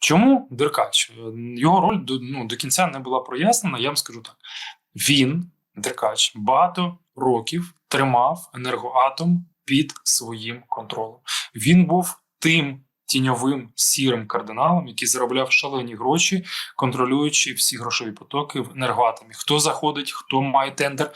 Чому Деркач? Його роль до, ну, до кінця не була прояснена. Я вам скажу так: він, Деркач, багато років тримав енергоатом під своїм контролем. Він був тим тіньовим сірим кардиналом, який заробляв шалені гроші, контролюючи всі грошові потоки в енергоатомі. Хто заходить, хто має тендер.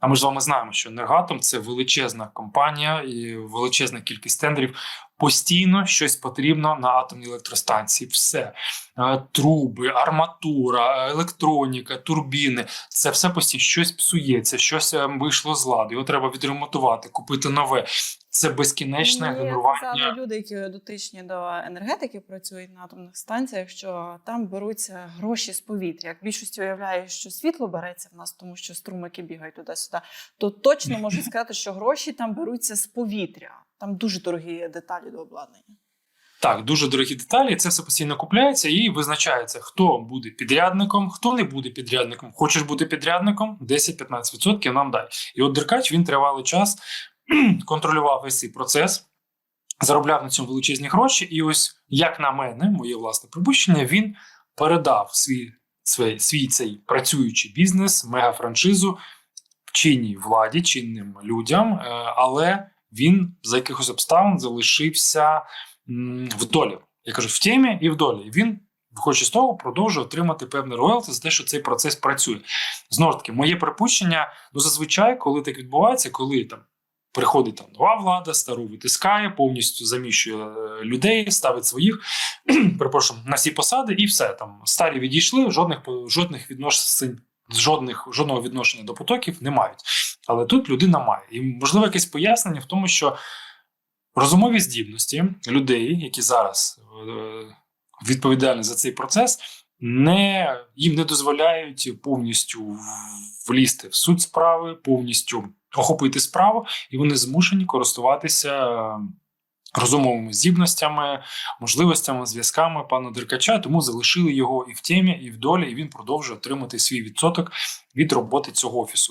А ми ж з вами знаємо, що енергоатом це величезна компанія і величезна кількість тендерів. Постійно щось потрібно на атомній електростанції. Все Е, труби, арматура, електроніка, турбіни. Це все постійно щось псується, щось е, вийшло з ладу. Його треба відремонтувати, купити нове. Це безкінечне Мені генерування. казали люди, які дотичні до енергетики, працюють на атомних станціях, що там беруться гроші з повітря. Як більшість уявляє, що світло береться в нас, тому що струмики бігають туди-сюди, то точно можу сказати, що гроші там беруться з повітря. Там дуже дорогі деталі до обладнання. Так, дуже дорогі деталі. Це все постійно купляється і визначається, хто буде підрядником, хто не буде підрядником. Хочеш бути підрядником? 10-15% нам дай. І от Деркач він тривалий час контролював весь цей процес, заробляв на цьому величезні гроші. І ось, як на мене, моє власне припущення, він передав свій, свій, свій цей працюючий бізнес, мегафраншизу чинній владі, чинним людям, е, але він за якихось обставин залишився в долі. Я кажу, в темі і в долі. Він, виходячи з того, продовжує отримати певне роялті за те, що цей процес працює. Знову ж таки, моє припущення, ну зазвичай, коли так відбувається, коли там приходить там нова влада, стару витискає, повністю заміщує е, людей, ставить своїх, перепрошую, на всі посади, і все там старі відійшли, жодних жодних відношень. Жодних жодного відношення до потоків не мають, але тут людина має і можливо якесь пояснення в тому, що розумові здібності людей, які зараз е, відповідальні за цей процес, не їм не дозволяють повністю влізти в суть справи, повністю охопити справу, і вони змушені користуватися е, розумовими здібностями, можливостями, зв'язками пана Деркача. Тому залишили його і в темі, і в долі, і він продовжує отримати свій відсоток від роботи цього офісу.